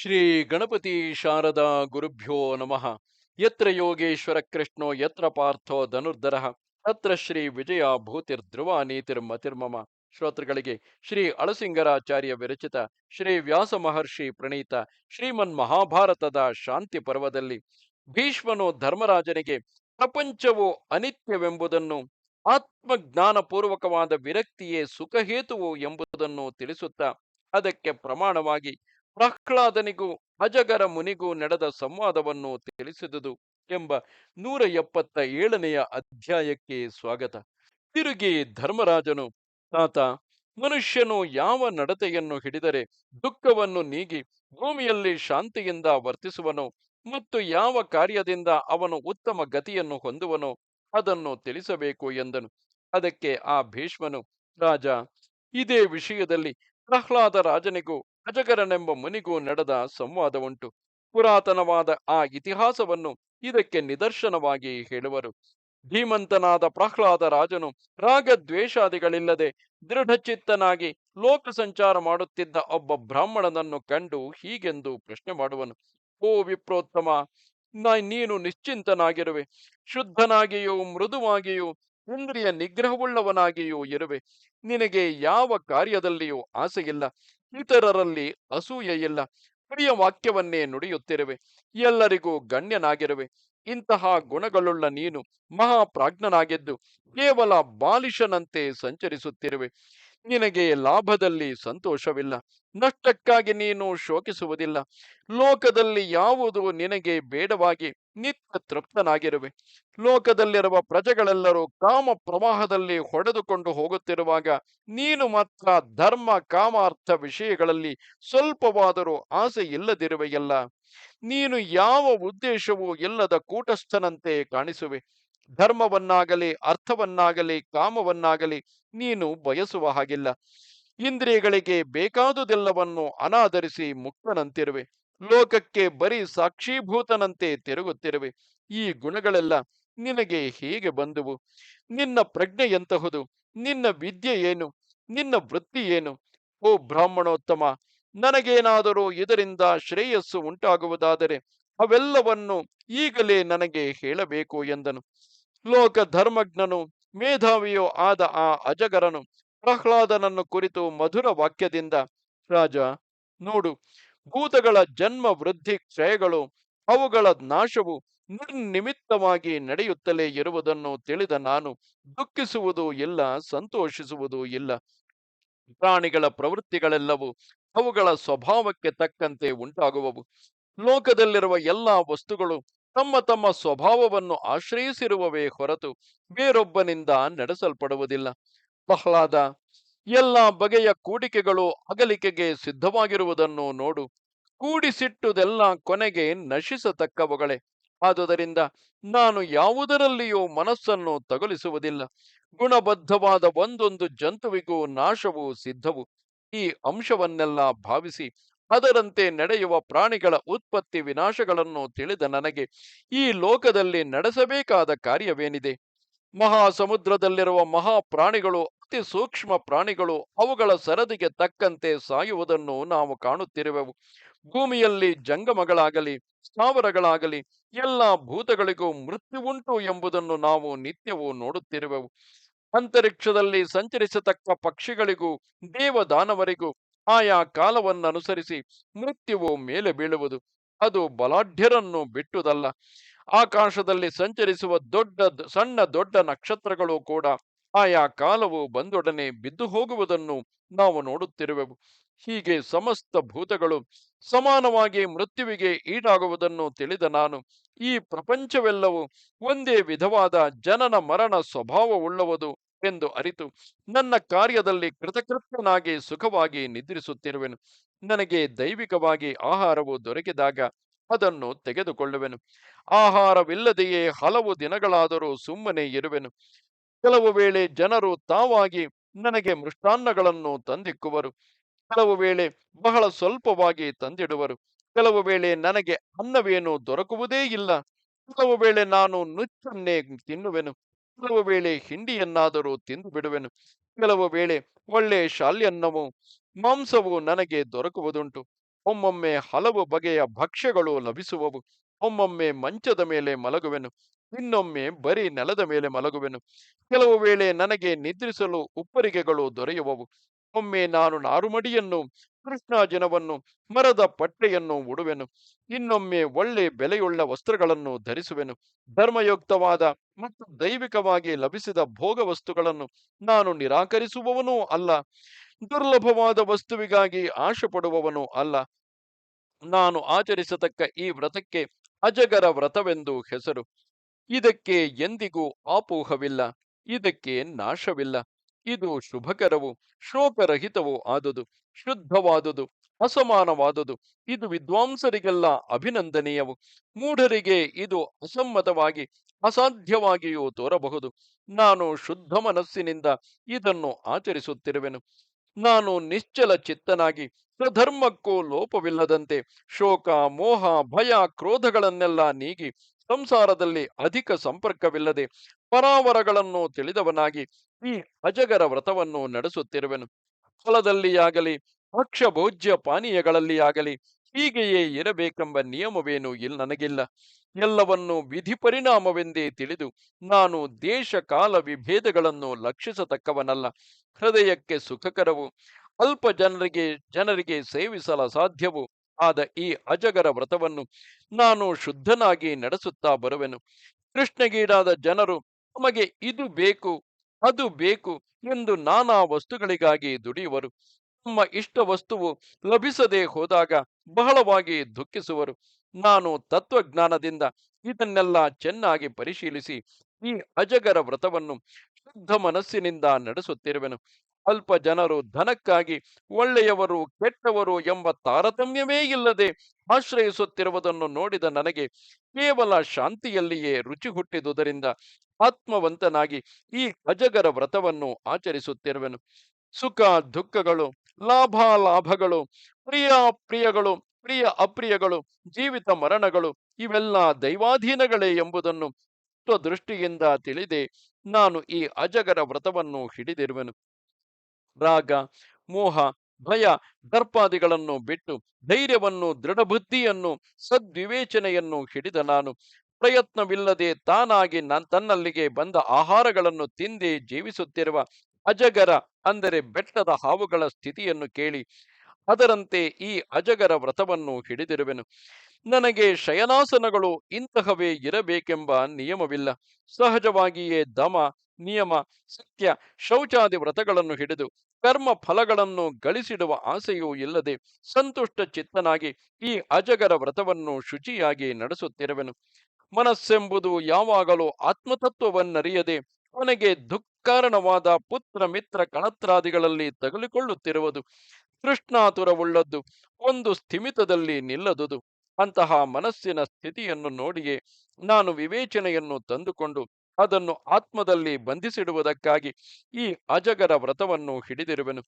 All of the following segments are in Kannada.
ಶ್ರೀ ಗಣಪತಿ ಶಾರದಾ ಗುರುಭ್ಯೋ ನಮಃ. ಯತ್ರ ಯೋಗೇಶ್ವರ ಕೃಷ್ಣೋ, ಯತ್ರ ಪಾರ್ಥೋ ಧನುರ್ಧರ, ತತ್ರ ಶ್ರೀ ವಿಜಯ ಭೂತಿರ್ಧ್ರುವ ನೀತಿರ್ಮತಿರ್ಮಮ ಶ್ರೋತೃಗಳಿಗೆ ಶ್ರೀ ಅಳಸಿಂಗರಾಚಾರ್ಯ ವಿರಚಿತ ಶ್ರೀ ವ್ಯಾಸ ಮಹರ್ಷಿ ಪ್ರಣೀತ ಶ್ರೀಮನ್ ಮಹಾಭಾರತದ ಶಾಂತಿ ಪರ್ವದಲ್ಲಿ ಭೀಷ್ಮನು ಧರ್ಮರಾಜನಿಗೆ ಪ್ರಪಂಚವು ಅನಿತ್ಯವೆಂಬುದನ್ನು, ಆತ್ಮಜ್ಞಾನಪೂರ್ವಕವಾದ ವಿರಕ್ತಿಯೇ ಸುಖಹೇತುವು ಎಂಬುದನ್ನು ತಿಳಿಸುತ್ತಾ, ಅದಕ್ಕೆ ಪ್ರಮಾಣವಾಗಿ ಪ್ರಹ್ಲಾದನಿಗೂ ಅಜಗರ ಮುನಿಗೂ ನಡೆದ ಸಂವಾದವನ್ನು ತಿಳಿಸಿದುದು ಎಂಬ ನೂರ ಎಪ್ಪತ್ತ ಏಳನೆಯ ಅಧ್ಯಾಯಕ್ಕೆ ಸ್ವಾಗತ. ತಿರುಗಿ ಧರ್ಮರಾಜನು, ತಾತ, ಮನುಷ್ಯನು ಯಾವ ನಡತೆಯನ್ನು ಹಿಡಿದರೆ ದುಃಖವನ್ನು ನೀಗಿ ಭೂಮಿಯಲ್ಲಿ ಶಾಂತಿಯಿಂದ ವರ್ತಿಸುವನೋ ಮತ್ತು ಯಾವ ಕಾರ್ಯದಿಂದ ಅವನು ಉತ್ತಮ ಗತಿಯನ್ನು ಹೊಂದುವನೋ ಅದನ್ನು ತಿಳಿಸಬೇಕು ಎಂದನು. ಅದಕ್ಕೆ ಆ ಭೀಷ್ಮನು, ರಾಜ, ಇದೇ ವಿಷಯದಲ್ಲಿ ಪ್ರಹ್ಲಾದ ರಾಜನಿಗೂ ಅಜಗರನೆಂಬ ಮುನಿಗೂ ನಡೆದ ಸಂವಾದವುಂಟು. ಪುರಾತನವಾದ ಆ ಇತಿಹಾಸವನ್ನು ಇದಕ್ಕೆ ನಿದರ್ಶನವಾಗಿ ಹೇಳುವರು. ಧೀಮಂತನಾದ ಪ್ರಹ್ಲಾದ ರಾಜನು ರಾಗದ್ವೇಷಾದಿಗಳಿಲ್ಲದೆ ದೃಢಚಿತ್ತನಾಗಿ ಲೋಕ ಸಂಚಾರ ಮಾಡುತ್ತಿದ್ದ ಒಬ್ಬ ಬ್ರಾಹ್ಮಣನನ್ನು ಕಂಡು ಹೀಗೆಂದು ಪ್ರಶ್ನೆ ಮಾಡುವನು. ಓ ವಿಪ್ರೋತ್ತಮ ನೀನು ನಿಶ್ಚಿಂತನಾಗಿರುವೆ. ಶುದ್ಧನಾಗಿಯೂ ಮೃದುವಾಗಿಯೂ ಇಂದ್ರಿಯ ನಿಗ್ರಹವುಳ್ಳವನಾಗಿಯೂ ಇರುವೆ. ನಿನಗೆ ಯಾವ ಕಾರ್ಯದಲ್ಲಿಯೂ ಆಸೆಯಿಲ್ಲ. ಇತರರಲ್ಲಿ ಅಸೂಯೆಯಿಲ್ಲ. ಪ್ರಿಯ ವಾಕ್ಯವನ್ನೇ ನುಡಿಯುತ್ತಿರುವೆ. ಎಲ್ಲರಿಗೂ ಗಣ್ಯನಾಗಿರುವೆ. ಇಂತಹ ಗುಣಗಳುಳ್ಳ ನೀನು ಮಹಾಪ್ರಾಜ್ಞನಾಗಿದ್ದು ಕೇವಲ ಬಾಲಿಶನಂತೆ ಸಂಚರಿಸುತ್ತಿರುವೆ. ನಿನಗೆ ಲಾಭದಲ್ಲಿ ಸಂತೋಷವಿಲ್ಲ. ನಷ್ಟಕ್ಕಾಗಿ ನೀನು ಶೋಕಿಸುವುದಿಲ್ಲ. ಲೋಕದಲ್ಲಿ ಯಾವುದು ನಿನಗೆ ಬೇಡವಾಗಿ ನಿತ್ಯ ತೃಪ್ತನಾಗಿರುವೆ. ಲೋಕದಲ್ಲಿರುವ ಪ್ರಜೆಗಳೆಲ್ಲರೂ ಕಾಮ ಪ್ರವಾಹದಲ್ಲಿ ಹೊಡೆದುಕೊಂಡು ಹೋಗುತ್ತಿರುವಾಗ ನೀನು ಮಾತ್ರ ಧರ್ಮ, ಕಾಮಾರ್ಥ ವಿಷಯಗಳಲ್ಲಿ ಸ್ವಲ್ಪವಾದರೂ ಆಸೆ ಇಲ್ಲದಿರುವೆಯಲ್ಲ. ನೀನು ಯಾವ ಉದ್ದೇಶವೂ ಇಲ್ಲದ ಕೂಟಸ್ಥನಂತೆ ಕಾಣಿಸುವೆ. ಧರ್ಮವನ್ನಾಗಲಿ, ಅರ್ಥವನ್ನಾಗಲಿ, ಕಾಮವನ್ನಾಗಲಿ ನೀನು ಬಯಸುವ ಹಾಗಿಲ್ಲ. ಇಂದ್ರಿಯಗಳಿಗೆ ಬೇಕಾದುದೆಲ್ಲವನ್ನು ಅನಾದರಿಸಿ ಮುಕ್ತನಂತಿರುವೆ. ಲೋಕಕ್ಕೆ ಬರೀ ಸಾಕ್ಷೀಭೂತನಂತೆ ತಿರುಗುತ್ತಿರುವೆ. ಈ ಗುಣಗಳೆಲ್ಲ ನಿನಗೆ ಹೇಗೆ ಬಂದುವು? ನಿನ್ನ ಪ್ರಜ್ಞೆ ಎಂತಹುದು? ನಿನ್ನ ವಿದ್ಯೆ ಏನು? ನಿನ್ನ ವೃತ್ತಿ ಏನು? ಓ ಬ್ರಾಹ್ಮಣೋತ್ತಮ, ನನಗೇನಾದರೂ ಇದರಿಂದ ಶ್ರೇಯಸ್ಸು ಉಂಟಾಗುವುದಾದರೆ ಅವೆಲ್ಲವನ್ನು ಈಗಲೇ ನನಗೆ ಹೇಳಬೇಕು ಎಂದನು. ಲೋಕ ಧರ್ಮಜ್ಞನು ಮೇಧಾವಿಯೋ ಆದ ಆ ಅಜಗರನು ಪ್ರಹ್ಲಾದನನ್ನು ಕುರಿತು ಮಧುರ ವಾಕ್ಯದಿಂದ, ರಾಜ, ನೋಡು ಭೂತಗಳ ಜನ್ಮ ವೃದ್ಧಿ ಕ್ಷಯಗಳು ಅವುಗಳ ನಾಶವು ನಿರ್ನಿಮಿತ್ತವಾಗಿ ನಡೆಯುತ್ತಲೇ ಇರುವುದನ್ನು ತಿಳಿದ ನಾನು ದುಃಖಿಸುವುದು ಇಲ್ಲ, ಸಂತೋಷಿಸುವುದೂ ಇಲ್ಲ. ಪ್ರಾಣಿಗಳ ಪ್ರವೃತ್ತಿಗಳೆಲ್ಲವೂ ಅವುಗಳ ಸ್ವಭಾವಕ್ಕೆ ತಕ್ಕಂತೆ ಉಂಟಾಗುವವು. ಲೋಕದಲ್ಲಿರುವ ಎಲ್ಲಾ ವಸ್ತುಗಳು ತಮ್ಮ ತಮ್ಮ ಸ್ವಭಾವವನ್ನು ಆಶ್ರಯಿಸಿರುವವೇ ಹೊರತು ಬೇರೊಬ್ಬನಿಂದ ನಡೆಸಲ್ಪಡುವುದಿಲ್ಲ. ಪ್ರಹ್ಲಾದ ಎಲ್ಲ ಬಗೆಯ ಕೂಡಿಕೆಗಳು ಅಗಲಿಕೆಗೆ ಸಿದ್ಧವಾಗಿರುವುದನ್ನು ನೋಡು. ಕೂಡಿಸಿಟ್ಟುದೆಲ್ಲ ಕೊನೆಗೆ ನಶಿಸತಕ್ಕವುಗಳೇ. ಆದುದರಿಂದ ನಾನು ಯಾವುದರಲ್ಲಿಯೂ ಮನಸ್ಸನ್ನು ತಗುಲಿಸುವುದಿಲ್ಲ. ಗುಣಬದ್ಧವಾದ ಒಂದೊಂದು ಜಂತುವಿಗೂ ನಾಶವು ಸಿದ್ಧವು. ಈ ಅಂಶವನ್ನೆಲ್ಲ ಭಾವಿಸಿ ಅದರಂತೆ ನಡೆಯುವ ಪ್ರಾಣಿಗಳ ಉತ್ಪತ್ತಿ ವಿನಾಶಗಳನ್ನು ತಿಳಿದ ನನಗೆ ಈ ಲೋಕದಲ್ಲಿ ನಡೆಸಬೇಕಾದ ಕಾರ್ಯವೇನಿದೆ? ಮಹಾ ಸಮುದ್ರದಲ್ಲಿರುವ ಮಹಾ ಪ್ರಾಣಿಗಳು ಅತಿ ಸೂಕ್ಷ್ಮ ಪ್ರಾಣಿಗಳು, ಅವುಗಳ ಸರದಿಗೆ ತಕ್ಕಂತೆ ಸಾಯುವುದನ್ನು ನಾವು ಕಾಣುತ್ತಿರುವೆವು. ಭೂಮಿಯಲ್ಲಿ ಜಂಗಮಗಳಾಗಲಿ, ಸ್ಥಾವರಗಳಾಗಲಿ, ಎಲ್ಲ ಭೂತಗಳಿಗೂ ಮೃತ್ಯು ಉಂಟು ಎಂಬುದನ್ನು ನಾವು ನಿತ್ಯವೂ ನೋಡುತ್ತಿರುವೆವು. ಅಂತರಿಕ್ಷದಲ್ಲಿ ಸಂಚರಿಸತಕ್ಕ ಪಕ್ಷಿಗಳಿಗೂ, ದೇವದಾನವರಿಗೂ ಆಯಾ ಕಾಲವನ್ನನುಸರಿಸಿ ಮೃತ್ಯುವು ಮೇಲೆ ಬೀಳುವುದು. ಅದು ಬಲಾಢ್ಯರನ್ನು ಬಿಟ್ಟುದಲ್ಲ. ಆಕಾಶದಲ್ಲಿ ಸಂಚರಿಸುವ ದೊಡ್ಡ ಸಣ್ಣ ದೊಡ್ಡ ನಕ್ಷತ್ರಗಳು ಕೂಡ ಆಯಾ ಕಾಲವು ಬಂದೊಡನೆ ಬಿದ್ದು ಹೋಗುವುದನ್ನು ನಾವು ನೋಡುತ್ತಿರುವೆವು. ಹೀಗೆ ಸಮಸ್ತ ಭೂತಗಳು ಸಮಾನವಾಗಿ ಮೃತ್ಯುವಿಗೆ ಈಡಾಗುವುದನ್ನು ತಿಳಿದ ನಾನು, ಈ ಪ್ರಪಂಚವೆಲ್ಲವೂ ಒಂದೇ ವಿಧವಾದ ಜನನ ಮರಣ ಸ್ವಭಾವವುಳ್ಳವದು ಎಂದು ಅರಿತು, ನನ್ನ ಕಾರ್ಯದಲ್ಲಿ ಕೃತಕೃತ್ಯನಾಗಿ ಸುಖವಾಗಿ ನಿದ್ರಿಸುತ್ತಿರುವೆನು. ನನಗೆ ದೈವಿಕವಾಗಿ ಆಹಾರವು ದೊರಕಿದಾಗ ಅದನ್ನು ತೆಗೆದುಕೊಳ್ಳುವೆನು. ಆಹಾರವಿಲ್ಲದೆಯೇ ಹಲವು ದಿನಗಳಾದರೂ ಸುಮ್ಮನೆ ಇರುವೆನು. ಕೆಲವು ವೇಳೆ ಜನರು ತಾವಾಗಿ ನನಗೆ ಮೃಷ್ಟಾನ್ನಗಳನ್ನು ತಂದಿಕ್ಕುವರು. ಕೆಲವು ವೇಳೆ ಬಹಳ ಸ್ವಲ್ಪವಾಗಿ ತಂದಿಡುವರು. ಕೆಲವು ವೇಳೆ ನನಗೆ ಅನ್ನವೇನು ದೊರಕುವುದೇ ಇಲ್ಲ. ಕೆಲವು ವೇಳೆ ನಾನು ನುಚ್ಚನ್ನೇ ತಿನ್ನುವೆನು. ಕೆಲವು ವೇಳೆ ಹಿಂಡಿಯನ್ನಾದರೂ ತಿಂದು ಬಿಡುವೆನು ಕೆಲವು ವೇಳೆ ಒಳ್ಳೆ ಶಾಲ್ಯನ್ನವು ಮಾಂಸವು ನನಗೆ ದೊರಕುವುದುಂಟು. ಒಮ್ಮೊಮ್ಮೆ ಹಲವು ಬಗೆಯ ಭಕ್ಷ್ಯಗಳು ಲಭಿಸುವವು. ಒಮ್ಮೊಮ್ಮೆ ಮಂಚದ ಮೇಲೆ ಮಲಗುವೆನು. ಇನ್ನೊಮ್ಮೆ ಬರೀ ನೆಲದ ಮೇಲೆ ಮಲಗುವೆನು. ಕೆಲವು ವೇಳೆ ನನಗೆ ನಿದ್ರಿಸಲು ಉಪ್ಪರಿಗೆಗಳು ದೊರೆಯುವವು. ಒಮ್ಮೆ ನಾನು ನಾರುಮಡಿಯನ್ನು ಕೃಷ್ಣಾಜಿನವನ್ನು ಮರದ ಪಟ್ಟೆಯನ್ನು ಉಡುವೆನು. ಇನ್ನೊಮ್ಮೆ ಒಳ್ಳೆ ಬೆಲೆಯುಳ್ಳ ವಸ್ತ್ರಗಳನ್ನು ಧರಿಸುವೆನು. ಧರ್ಮಯುಕ್ತವಾದ ಮತ್ತು ದೈವಿಕವಾಗಿ ಲಭಿಸಿದ ಭೋಗ ವಸ್ತುಗಳನ್ನು ನಾನು ನಿರಾಕರಿಸುವವನೂ ಅಲ್ಲ. ದುರ್ಲಭವಾದ ವಸ್ತುವಿಗಾಗಿ ಆಶೆ ಅಲ್ಲ. ನಾನು ಆಚರಿಸತಕ್ಕ ಈ ವ್ರತಕ್ಕೆ ಅಜಗರ ವ್ರತವೆಂದು ಹೆಸರು. ಇದಕ್ಕೆ ಎಂದಿಗೂ ಆಪೋಹವಿಲ್ಲ, ಇದಕ್ಕೆ ನಾಶವಿಲ್ಲ. ಇದು ಶುಭಕರವು ಶೋಕರಹಿತವೂ ಆದುದು, ಶುದ್ಧವಾದುದು, ಅಸಮಾನವಾದುದು. ಇದು ವಿದ್ವಾಂಸರಿಗೆಲ್ಲ ಅಭಿನಂದನೀಯವು. ಮೂಢರಿಗೆ ಇದು ಅಸಮ್ಮತವಾಗಿ, ಅಸಾಧ್ಯವಾಗಿಯೂ ತೋರಬಹುದು. ನಾನು ಶುದ್ಧ ಮನಸ್ಸಿನಿಂದ ಇದನ್ನು ಆಚರಿಸುತ್ತಿರುವೆನು. ನಾನು ನಿಶ್ಚಲ ಚಿತ್ತನಾಗಿ ಸ್ವಧರ್ಮಕ್ಕೂ ಲೋಪವಿಲ್ಲದಂತೆ ಶೋಕ, ಮೋಹ, ಭಯ, ಕ್ರೋಧಗಳನ್ನೆಲ್ಲ ನೀಗಿ ಸಂಸಾರದಲ್ಲಿ ಅಧಿಕ ಸಂಪರ್ಕವಿಲ್ಲದೆ ಪರಾವರಗಳನ್ನು ತಿಳಿದವನಾಗಿ ಈ ಅಜಗರ ವ್ರತವನ್ನು ನಡೆಸುತ್ತಿರುವೆನು. ಫಲದಲ್ಲಿಯಾಗಲಿ ಭಕ್ಷ್ಯ ಭೋಜ್ಯ ಪಾನೀಯಗಳಲ್ಲಿಯಾಗಲಿ ಹೀಗೆಯೇ ಇರಬೇಕೆಂಬ ನಿಯಮವೇನೂ ಇಲ್ಲ ನನಗಿಲ್ಲ. ಎಲ್ಲವನ್ನು ವಿಧಿ ಪರಿಣಾಮವೆಂದೇ ತಿಳಿದು ನಾನು ದೇಶ ಕಾಲ ವಿಭೇದಗಳನ್ನು ಲಕ್ಷಿಸತಕ್ಕವನಲ್ಲ. ಹೃದಯಕ್ಕೆ ಸುಖಕರವು, ಅಲ್ಪ ಜನರಿಗೆ ಜನರಿಗೆ ಸೇವಿಸಲ ಸಾಧ್ಯವು. ಆದ ಈ ಅಜಗರ ವ್ರತವನ್ನು ನಾನು ಶುದ್ಧನಾಗಿ ನಡೆಸುತ್ತಾ ಬರುವೆನು. ಕೃಷ್ಣಗೀಡಾದ ಜನರು, ನಮಗೆ ಇದು ಬೇಕು, ಅದು ಬೇಕು ಎಂದು ನಾನಾ ವಸ್ತುಗಳಿಗಾಗಿ ದುಡಿಯುವರು. ತಮ್ಮ ಇಷ್ಟ ವಸ್ತುವು ಲಭಿಸದೆ ಹೋದಾಗ ಬಹಳವಾಗಿ ದುಃಖಿಸುವರು. ನಾನು ತತ್ವಜ್ಞಾನದಿಂದ ಇದನ್ನೆಲ್ಲ ಚೆನ್ನಾಗಿ ಪರಿಶೀಲಿಸಿ ಈ ಅಜಗರ ವ್ರತವನ್ನು ಶುದ್ಧ ಮನಸ್ಸಿನಿಂದ ನಡೆಸುತ್ತಿರುವೆನು. ಅಲ್ಪ ಜನರು ಧನಕ್ಕಾಗಿ ಒಳ್ಳೆಯವರು ಕೆಟ್ಟವರು ಎಂಬ ತಾರತಮ್ಯವೇ ಇಲ್ಲದೆ ಆಶ್ರಯಿಸುತ್ತಿರುವುದನ್ನು ನೋಡಿದ ನನಗೆ ಕೇವಲ ಶಾಂತಿಯಲ್ಲಿಯೇ ರುಚಿ ಹುಟ್ಟಿದುದರಿಂದ ಆತ್ಮವಂತನಾಗಿ ಈ ಅಜಗರ ವ್ರತವನ್ನು ಆಚರಿಸುತ್ತಿರುವೆನು. ಸುಖ ದುಃಖಗಳು ಲಾಭಾಲಾಭಗಳು ಪ್ರಿಯ ಪ್ರಿಯಗಳು, ಪ್ರಿಯ ಅಪ್ರಿಯಗಳು, ಜೀವಿತ ಮರಣಗಳು, ಇವೆಲ್ಲ ದೈವಾಧೀನಗಳೇ ಎಂಬುದನ್ನು ದೃಷ್ಟಿಯಿಂದ ತಿಳಿದೆ. ನಾನು ಈ ಅಜಗರ ವ್ರತವನ್ನು ಹಿಡಿದಿರುವೆನು. ರಾಗ, ಮೋಹ, ಭಯ, ದರ್ಪಾದಿಗಳನ್ನು ಬಿಟ್ಟು ಧೈರ್ಯವನ್ನು, ದೃಢಬುದ್ಧಿಯನ್ನು, ಸದ್ವಿವೇಚನೆಯನ್ನು ಹಿಡಿದ ನಾನು. ಪ್ರಯತ್ನವಿಲ್ಲದೆ ತಾನಾಗಿ ನಾನ್ ತನ್ನಲ್ಲಿಗೆ ಬಂದ ಆಹಾರಗಳನ್ನು ತಿಂದೇ ಜೀವಿಸುತ್ತಿರುವ ಅಜಗರ ಅಂದರೆ ಬೆಟ್ಟದ ಹಾವುಗಳ ಸ್ಥಿತಿಯನ್ನು ಕೇಳಿ ಅದರಂತೆ ಈ ಅಜಗರ ವ್ರತವನ್ನು ಹಿಡಿದಿರುವೆನು. ನನಗೆ ಶಯನಾಸನಗಳು ಇಂತಹವೇ ಇರಬೇಕೆಂಬ ನಿಯಮವಿಲ್ಲ. ಸಹಜವಾಗಿಯೇ ದಮ, ನಿಯಮ, ಸತ್ಯ, ಶೌಚಾದಿ ವ್ರತಗಳನ್ನು ಹಿಡಿದು ಕರ್ಮ ಫಲಗಳನ್ನು ಗಳಿಸಿಡುವ ಆಸೆಯೂ ಇಲ್ಲದೆ ಸಂತುಷ್ಟ ಚಿತ್ತನಾಗಿ ಈ ಅಜಗರ ವ್ರತವನ್ನು ಶುಚಿಯಾಗಿ ನಡೆಸುತ್ತಿರುವೆನು. ಮನಸ್ಸೆಂಬುದು ಯಾವಾಗಲೂ ಆತ್ಮತತ್ವವನ್ನರಿಯದೆ ಕೊನೆಗೆ ದುಃಖಾರಣವಾದ ಪುತ್ರ ಮಿತ್ರ ಕಣತ್ರಾದಿಗಳಲ್ಲಿ ತಗುಲಿಕೊಳ್ಳುತ್ತಿರುವುದು ಕೃಷ್ಣಾತುರವುಳ್ಳದ್ದು ಒಂದು ಸ್ಥಿಮಿತದಲ್ಲಿ ನಿಲ್ಲದುದು. ಅಂತಹ ಮನಸ್ಸಿನ ಸ್ಥಿತಿಯನ್ನು ನೋಡಿಯೇ ನಾನು ವಿವೇಚನೆಯನ್ನು ತಂದುಕೊಂಡು ಅದನ್ನು ಆತ್ಮದಲ್ಲಿ ಬಂಧಿಸಿಡುವುದಕ್ಕಾಗಿ ಈ ಅಜಗರ ವ್ರತವನ್ನು ಹಿಡಿದಿರುವೆನು.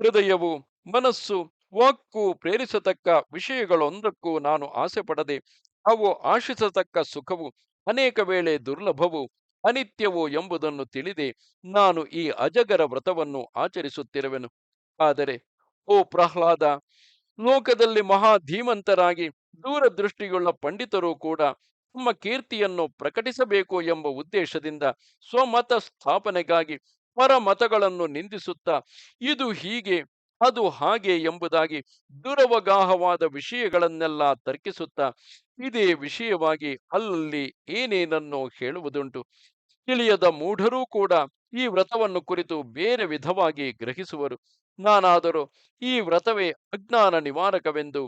ಹೃದಯವು, ಮನಸ್ಸು, ವಾಕ್ಕು ಪ್ರೇರಿಸತಕ್ಕ ವಿಷಯಗಳೊಂದಕ್ಕೂ ನಾನು ಆಸೆ ಪಡದೆ ಅವು ಆಶಿಸತಕ್ಕ ಸುಖವು ಅನೇಕ ವೇಳೆ ದುರ್ಲಭವು ಅನಿತ್ಯವು ಎಂಬುದನ್ನು ತಿಳಿದೆ ನಾನು ಈ ಅಜಗರ ವ್ರತವನ್ನು ಆಚರಿಸುತ್ತಿರುವೆನು. ಆದರೆ, ಓ ಪ್ರಹ್ಲಾದ, ಲೋಕದಲ್ಲಿ ಮಹಾ ಧೀಮಂತರಾಗಿ ದೂರದೃಷ್ಟಿಯುಳ್ಳ ಪಂಡಿತರು ಕೂಡ ತಮ್ಮ ಕೀರ್ತಿಯನ್ನು ಪ್ರಕಟಿಸಬೇಕು ಎಂಬ ಉದ್ದೇಶದಿಂದ ಸ್ವಮತ ಸ್ಥಾಪನೆಗಾಗಿ ಪರಮತಗಳನ್ನು ನಿಂದಿಸುತ್ತಾ, ಇದು ಹೀಗೆ, ಅದು ಹಾಗೆ ಎಂಬುದಾಗಿ ದುರವಗಾಹವಾದ ವಿಷಯಗಳನ್ನೆಲ್ಲ ತರ್ಕಿಸುತ್ತಾ, ಇದೇ ವಿಷಯವಾಗಿ ಅಲ್ಲಲ್ಲಿ ಏನೇನನ್ನು ಹೇಳುವುದುಂಟು. ತಿಳಿಯದ ಮೂಢರೂ ಕೂಡ ಈ ವ್ರತವನ್ನು ಕುರಿತು ಬೇರೆ ವಿಧವಾಗಿ ಗ್ರಹಿಸುವರು. ನಾನಾದರೂ ಈ ವ್ರತವೇ ಅಜ್ಞಾನ ನಿವಾರಕವೆಂದು,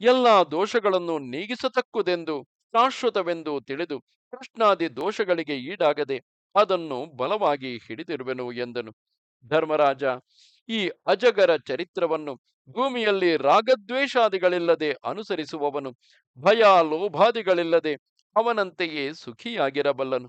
ಎಲ್ಲ ದೋಷಗಳನ್ನು ನೀಗಿಸತಕ್ಕುದೆಂದು, ಶಾಶ್ವತವೆಂದು ತಿಳಿದು ಕೃಷ್ಣಾದಿ ದೋಷಗಳಿಗೆ ಈಡಾಗದೆ ಅದನ್ನು ಬಲವಾಗಿ ಹಿಡಿದಿರುವೆನು ಎಂದನು. ಧರ್ಮರಾಜ, ಈ ಅಜಗರ ಚರಿತ್ರವನ್ನು ಭೂಮಿಯಲ್ಲಿ ರಾಗದ್ವೇಷಾದಿಗಳಿಲ್ಲದೆ ಅನುಸರಿಸುವವನು ಭಯ ಲೋಭಾದಿಗಳಿಲ್ಲದೆ ಅವನಂತೆಯೇ ಸುಖಿಯಾಗಿರಬಲ್ಲನು.